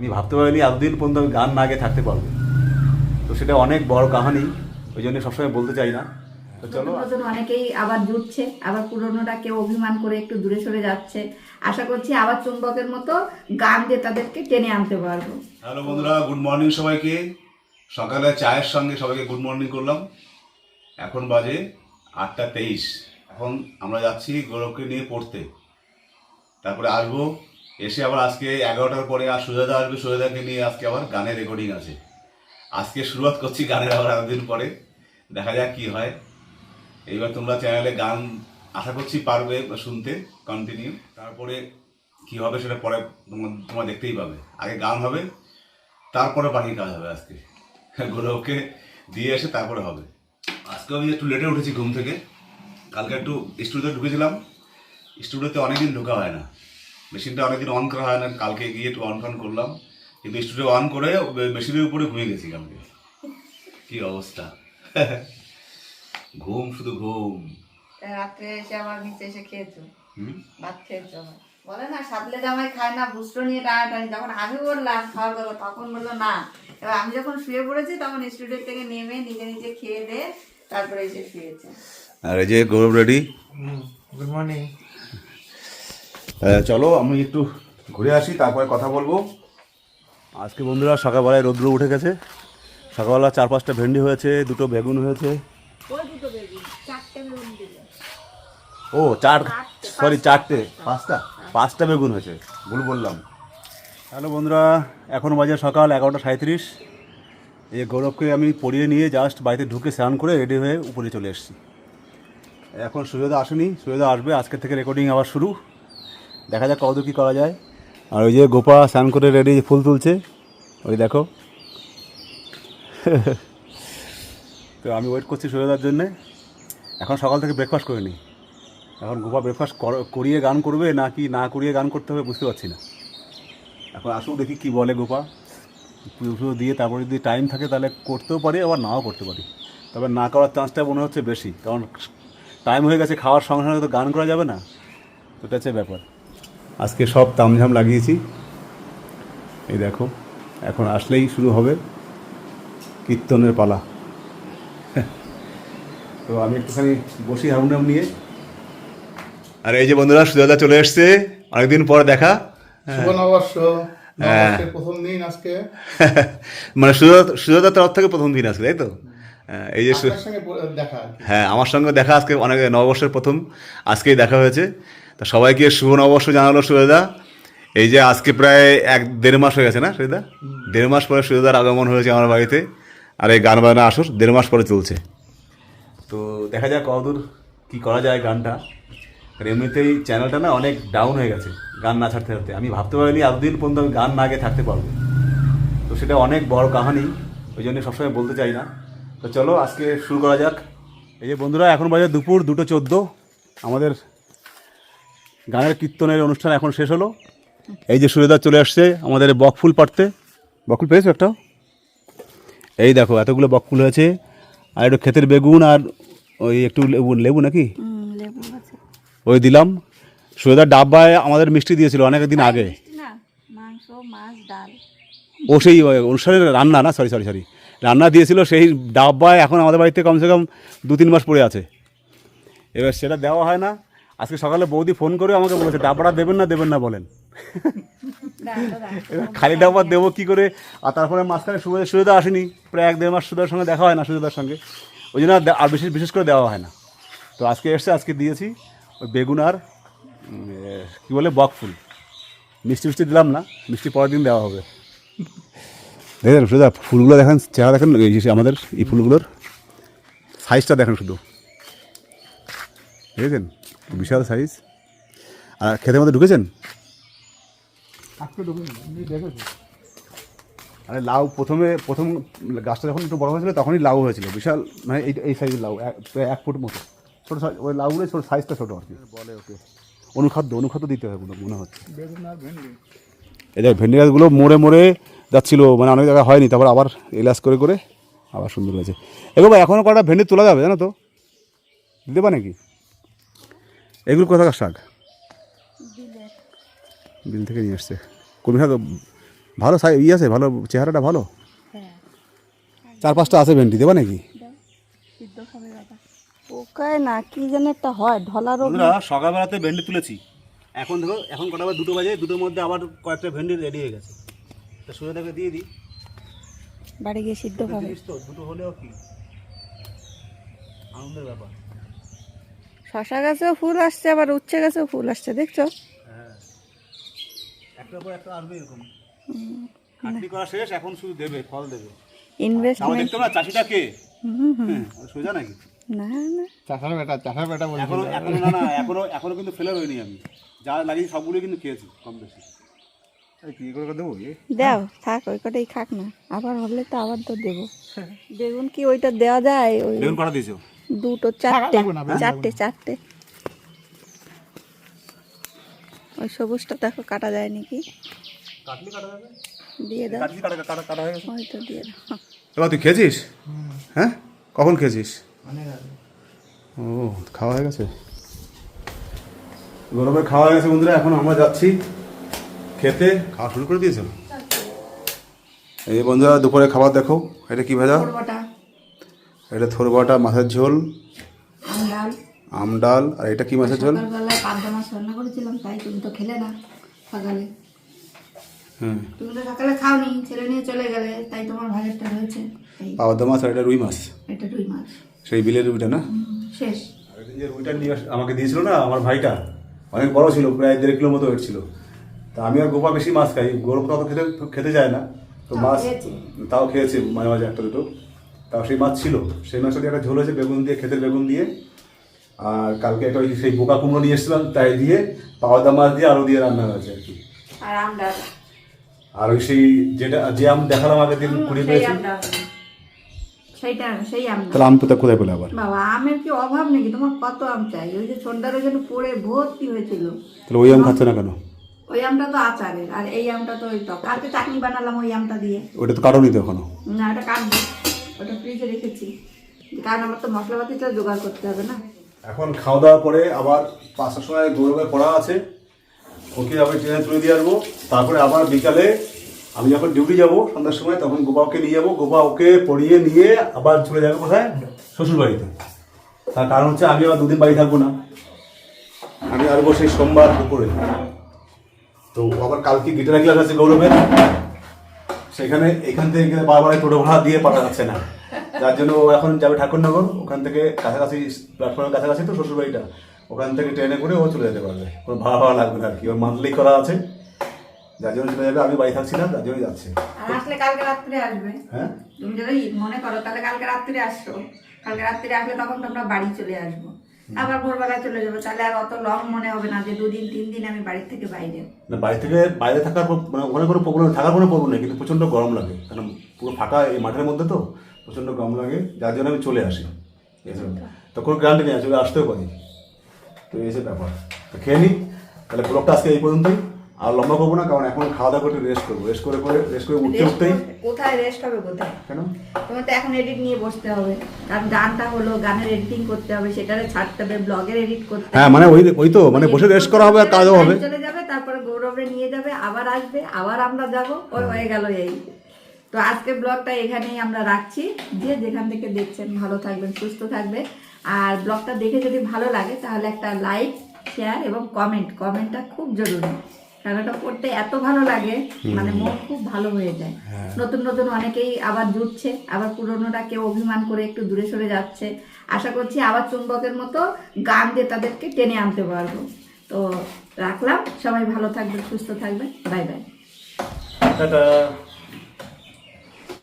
আমি ভাবতে পারিনি এতদিন পর্যন্ত আমি গান না গেয়ে থাকতে পারব। তো সেটা অনেক বড় কাহানি ওই জন্য সবসময় বলতে চাই না। অনেকেই আবার জুটছে আবার পুরনোটা কেউ অভিমান করে একটু দূরে সরে যাচ্ছে। আশা করছি আবার চুম্বকের মতো গান দিয়ে তাদেরকে টেনে আনতে পারব। হ্যালো বন্ধুরা গুড মর্নিং সবাইকে। সকালে চায়ের সঙ্গে সবাইকে গুড মর্নিং করলাম। এখন বাজে আটটা তেইশ। এখন আমরা যাচ্ছি গৌরবকে নিয়ে পড়তে। তারপরে আসব এসে আবার আজকে এগারোটার পরে আর সুজাদা আসবে সুজাদাকে নিয়ে আজকে আবার গানের রেকর্ডিং আছে। আজকে শুরুয়াত করছি গানের আবার এতদিন পরে। দেখা যাক কি হয়। এইবার তোমরা চ্যানেলে গান আশা করছি পারবে শুনতে কন্টিনিউ তারপরে কি হবে সেটা পরে তোমরা তোমরা দেখতেই পাবে। আগে গান হবে, তারপরে বাকি কাজ হবে আজকে। গৌরবকে দিয়ে এসে তারপরে হবে। আজকে আমি একটু লেটে উঠেছি ঘুম থেকে। কালকে একটু স্টুডিওতে ঢুকেছিলাম। স্টুডিওতে অনেকদিন ঢোকা হয় না। মেশিনটা অনেকদিন অন করা হয় না কালকে গিয়ে একটু অন ফন করলাম। কিন্তু স্টুডিও অন করে মেশিনের উপরে ঘুমিয়ে গেছি কালকে। কি অবস্থা? ঘুম শুধু ঘুম। রাত্রে এসে আবার নিচে এসে খেয়েছো? হুম? ভাত খেয়েছো। বলে না সাতলে জামাই খায় না বুস্ট নিয়ে টানাটানি। যখন আমি বললাম খাওয়ার কথা তখন বলল না। এবার আমি যখন শুয়ে পড়েছি তখন স্টুডিও থেকে নেমে নিজে নিজে খেয়ে দে তারপরে এসে শুয়েছে। আর এই যে গৌরব রেডি? গুড মর্নিং চলো আমি একটু ঘুরে আসি তারপরে কথা বলব। আজকে বন্ধুরা সকালবেলায় রৌদ্র উঠে গেছে। সকালবেলা চার পাঁচটা ভেন্ডি হয়েছে দুটো বেগুন হয়েছে। ও চার সরি চারটে পাঁচটা। পাঁচটা বেগুন হয়েছে ভুল বললাম। হ্যালো বন্ধুরা এখন বাজে সকাল এগারোটা সাঁত্রিশ এই গৌরবকে আমি পড়িয়ে নিয়ে জাস্ট বাড়িতে ঢুকে স্নান করে রেডি হয়ে উপরে চলে এসেছি। এখন সুযোদা আসেনি সুযোদা আসবে আজকে থেকে রেকর্ডিং আবার শুরু। দেখা যাক কতদূর কী করা যায়। আর ওই যে গোপা স্নান করে রেডি ফুল তুলছে, ওই দেখো। তো আমি ওয়েট করছি সুযোদার জন্যে। এখন সকাল থেকে ব্রেকফাস্ট করে নিই এখন গোপা ব্রেকফাস্ট করিয়ে গান করবে না কি না করিয়ে গান করতে হবে বুঝতে পারছি না। এখন আসুক দেখি কি বলে গোপা। পুজো ফুজো দিয়ে তারপরে যদি টাইম থাকে তাহলে করতেও পারি, আবার নাও করতে পারি। তবে না করার চান্সটা মনে হচ্ছে বেশি। কারণ টাইম হয়ে গেছে, খাওয়ার সঙ্গে সঙ্গে তো গান করা যাবে না। তো এটা হচ্ছে ব্যাপার। আজকে সব তামঝাম লাগিয়েছি। এই দেখো এখন আসলেই শুরু হবে কীর্তনের পালা। তো আমি একটুখানি বসি হারমোনিয়াম নিয়ে। আর এই যে বন্ধুরা সুজাদা চলে এসছে অনেকদিন পর দেখা। শুভ নববর্ষ নববর্ষের প্রথম দিন আজকে। মানে সুজাতার তরফ থেকে প্রথম দিন আজকে তাই তো? হ্যাঁ, এই যে। হ্যাঁ আমার সঙ্গে দেখা আজকে অনেক নববর্ষের প্রথম। আজকেই দেখা হয়েছে। তা সবাইকে শুভ নববর্ষ জানালো সুবেদা। এই যে আজকে প্রায় এক দেড় মাস হয়ে গেছে না সুবেদা? দেড় মাস পরে সুবেদার আগমন হয়েছে আমার বাড়িতে। আর এই গান বাজনা আসর দেড় মাস পরে চলছে। তো দেখা যাক কতদূর কী করা যায় গানটা। আর এমনিতেই চ্যানেলটা না অনেক ডাউন হয়ে গেছে, গান না ছাড়তে ছাড়তে। আমি ভাবতে পারিনি এতদিন পর্যন্ত আমি গান না গেয়ে থাকতে পারব। তো সেটা অনেক বড় কাহানি, ওই জন্য সবসময় বলতে চাই না। তো চলো আজকে শুরু করা যাক। এই যে বন্ধুরা, এখন বাজে দুপুর দুটো চোদ্দ। আমাদের গানের কীর্তনের অনুষ্ঠান এখন শেষ হলো। এই যে সুরেদার চলে আসছে আমাদের বকফুল পাড়তে। বকফুল পেয়েছ একটা এই দেখো এতগুলো বকফুল হয়েছে। আর একটু ক্ষেতের বেগুন আর ওই একটু লেবু লেবু নাকি? ওই দিলাম। সুরেদার ডাব্বায় আমাদের মিষ্টি দিয়েছিল অনেক দিন আগে। ও সেই অনুষ্ঠানের রান্না না? সরি সরি সরি রান্না দিয়েছিল সেই ডাব্বায় এখন আমাদের বাড়িতে কমসে কম দু তিন মাস পড়ে আছে। এবার সেটা দেওয়া হয় না। আজকে সকালে বৌদি ফোন করে আমাকে বলেছে ডাব্বাটা দেবেন না দেবেন না বলেন। এবার খালি ডাব্বা দেবো কী করে? আর তারপরে মাঝখানে সুবিধা সুবিধা আসেনি। প্রায় এক দেড় মাস সুবিধার সঙ্গে দেখা হয় না সুবিধার সঙ্গে। ওই জন্য আর বিশেষ বিশেষ করে দেওয়া হয় না। তো আজকে এসছে আজকে দিয়েছি। ওই বেগুন আর কী বলে বকফুল মিষ্টি মিষ্টি দিলাম না মিষ্টি পরের দিন দেওয়া হবে। দেখেন শুধু ফুলগুলো দেখেন চেহারা দেখেন এই আমাদের এই ফুলগুলোর সাইজটা দেখেন শুধু। দেখেছেন? বিশাল সাইজ আর খেতের মধ্যে ঢুকেছেন? আরে লাউ প্রথমে প্রথম গাছটা যখন একটু বড় হয়েছিল তখনই লাউ হয়েছিল। বিশাল মানে এই এই সাইজের লাউ এক- প্রায় এক ফুট মতো। ছোটো সাইজ ওই লাউগুলো ছোটো সাইজটা ছোটো আর কি। বলে ওকে। অনুখাদ্য অনুখাদ্য দিতে হবে মনে- হচ্ছে। বেগুন ভেন্ডি। এই দেখ ভেন্ডি গাছগুলো মরে মরে যাচ্ছিল মানে অনেক জায়গায় হয়নি। তারপর আবার এলাচ করে করে আবার সুন্দর হয়েছে। এগুলো এখনও কটা ভেন্ডি তোলা যাবে জানো তো? দিতে পারে নাকি? এগুলো কোথাকার শাক? বিল থেকে নিয়ে আসছে। কবি শাক ভালো সাই ই আছে ভালো চেহারাটা ভালো? চার পাঁচটা আছে ভেন্ডি দেবা নাকি? পোকায় না কি যেন একটা হয় ঢলা রোগ সকালবেলাতে ভেন্ডি তুলেছি। এখন দেখো এখন কটা দুটো বাজে দুটোর মধ্যে আবার কয়েকটা ভেন্ডি রেডি হয়ে গেছে। তো দিয়ে দিই। বাড়ি গিয়ে সিদ্ধ খাবে। দুটো হলেও কি? আনন্দের ব্যাপার। শশা গাছেও ফুল আসছে আবার উচ্ছে গাছেও ফুল আসছে দেখছ? হ্যাঁ। একটার পর একটা আসবে এরকম। খাটনি করা শেষ এখন শুধু দেবে ফল দেবে। ইনভেস্টমেন্ট দেখতে চাষিটা কে? সোজা নাকি? না না। চাষার বেটা চাষার বেটা বলছি এখনও এখনও না না এখনও এখনও কিন্তু ফেলে রইনি আমি। যা লাগিয়ে সবগুলো কিন্তু খেয়েছি কম বেশি। এই কি করে দেবো এ? দাও থাক ওই কটাই খাক না। আবার হলে তো আবার তো দেবো। বেগুন কি ওইটা দেওয়া যায়? ওই বেগুন কটা দিয়েছ? দুটো চারটে। চারটে চারটে। ওই সবুজটা দেখো কাটা যায় নাকি? কাটলি দিয়ে দাও। কাটলি কাটা কাটা কাটা হয়ে গেছে? হয়তো দিয়ে দাও। এবার তুই খেয়েছিস? হ্যাঁ? কখন খেয়েছিস? ও খাওয়া হয়ে গেছে? গরমে খাওয়া হয়ে গেছে বন্ধুরা এখন আমরা যাচ্ছি খেতে। খাওয়া শুরু করে দিয়েছ? এই বন্ধুরা দুপুরে খাবার দেখো এটা কি ভাজা? এটা থোরবাটা মাছের ঝোল। আম ডাল আর এটা কি মাছের ঝোল? পাবদা মাছ রান্না করেছিলাম তাই তুমি তো খেলে না সকালে। হুম তুমি তো সকালে খাওনি ছেলে নিয়ে চলে গেলে তাই তোমার ভাগেরটা রয়েছে। এই মাছ আর এটা রুই মাছ। এটা রুই মাছ। সেই বিলের রুইটা না? হুম, শেষ। যে রুইটা নিয়ে আমাকে দিয়েছিল না আমার ভাইটা অনেক বড় ছিল প্রায় দেড় কিলো মতো ওয়েট ছিল। তা আমি আর গোপা বেশি মাছ খাই গরম তো খেতে খেতে যায় না। তো মাছ। তাও খেয়েছি মাঝে মাঝে একটা দুটো। তাও সেই মাছ ছিল। সেই মাছটা দিয়ে একটা ঝোল হয়েছে বেগুন দিয়ে খেতে বেগুন দিয়ে। আর কালকে একটা ওই সেই বোকা কুমড়ো নিয়ে এসেছিলাম তাই দিয়ে পাওদা মাছ দিয়ে আলু দিয়ে রান্না হয়েছে আর কি। আর আর ওই সেই যেটা যে আম দেখালাম আগের দিন কুড়ি পেয়েছি। সেইটা সেই আম তাহলে আম কোথায় কোথায় পেলে আবার? বাবা আমের কি অভাব নাকি? তোমার কত আম চাই? ওই যে সন্ধ্যার ওই জন্য পড়ে ভর্তি হয়েছিল। তাহলে ওই আম খাচ্ছে না কেন? ওই আমটা তো আচারের আর এই আমটা তো ওই টক। কালকে চাটনি বানালাম ওই আমটা দিয়ে। ওটা তো কারণই তো এখনও। না ওটা কাটবো। ওটা ফ্রিজে রেখেছি। কারণ আমার তো মশলাপাতিটা জোগাড় করতে হবে না। এখন খাওয়া দাওয়ার পরে আবার পাঁচটার সময় গৌরবে পড়া আছে। ওকে আবার ট্রেনে তুলে দিয়ে আসব। তারপরে আবার বিকালে আমি যখন ডিউটি যাব সন্ধ্যার সময়, তখন গোপাকে নিয়ে যাব। গোপা ওকে পড়িয়ে নিয়ে আবার চলে যাবে কোথায়? শ্বশুর বাড়িতে তার কারণ হচ্ছে আমি আবার দুদিন বাড়ি থাকব না। আমি আসব সেই সোমবার দুপুরে। তো আবার কালকে গিটার ক্লাস আছে গৌরবের। সেখানে এখান থেকে বারবার টোটো ভাড়া দিয়ে পাঠা যাচ্ছে না। যার জন্য ও এখন যাবে ঠাকুরনগর ওখান থেকে কাছাকাছি প্ল্যাটফর্মের কাছাকাছি তো শ্বশুরবাড়িটা। ওখান থেকে ট্রেনে করে ও চলে যেতে পারবে। কোনো ভাড়া ভাড়া লাগবে না আর কি ওর মান্থলি করা আছে। যার জন্য চলে যাবে আমি বাড়ি থাকছি না যার জন্যই যাচ্ছে। আসলে কালকে রাত্রে আসবে। হ্যাঁ? তুমি যদি মনে করো তাহলে কালকে রাত্রে আসো। কালকে রাত্রে আসলে তখন তোমরা বাড়ি চলে আসব। আবার ভোরবেলা চলে যাব। তাহলে আর অত লং মনে হবে না যে দুদিন তিন দিন আমি বাড়ির থেকে বাইরে। না বাড়ি থেকে বাইরে থাকার মানে ওখানে কোনো প্রবলেম থাকার কোনো প্রবলেম নেই কিন্তু প্রচণ্ড গরম লাগে। কারণ পুরো ফাঁকা এই মাঠের মধ্যে তো প্রচণ্ড গরম লাগে যার জন্য আমি চলে আসি। তখন তো কোনো আসবে আসতেও পারি। তো এই ব্যাপার। তো খেয়ে নিই তাহলে ব্লগটা আজকে এই পর্যন্তই। আর লম্বা করব না কারণ এখন খাওয়া দাওয়া করে রেস্ট করব। রেস্ট করে করে রেস্ট করে উঠতে উঠতেই কোথায় রেস্ট হবে কোথায়? কেন? তোমার তো এখন এডিট নিয়ে বসতে হবে। কারণ গানটা হলো গানের এডিটিং করতে হবে সেটারে ছাড়তে হবে ব্লগের এডিট করতে হ্যাঁ মানে ওই ওই তো মানে বসে রেস্ট করা হবে আর কাজও হবে। চলে যাবে তারপরে গৌরবে নিয়ে যাবে আবার আসবে আবার আমরা যাব ওই হয়ে গেল এই। তো আজকে ব্লগটা এখানেই আমরা রাখছি। যে যেখান থেকে দেখছেন ভালো থাকবেন সুস্থ থাকবে আর ব্লগটা দেখে যদি ভালো লাগে তাহলে একটা লাইক শেয়ার এবং কমেন্ট কমেন্টটা খুব জরুরি। কারণ করতে পড়তে এত ভালো লাগে মানে মন খুব ভালো হয়ে যায়। নতুন নতুন অনেকেই আবার জুটছে আবার পুরনোটা কেউ অভিমান করে একটু দূরে সরে যাচ্ছে। আশা করছি আবার চুম্বকের মতো গান দিয়ে তাদেরকে টেনে আনতে পারব। তো রাখলাম সবাই ভালো থাকবে সুস্থ থাকবে বাই বাই। টাটা।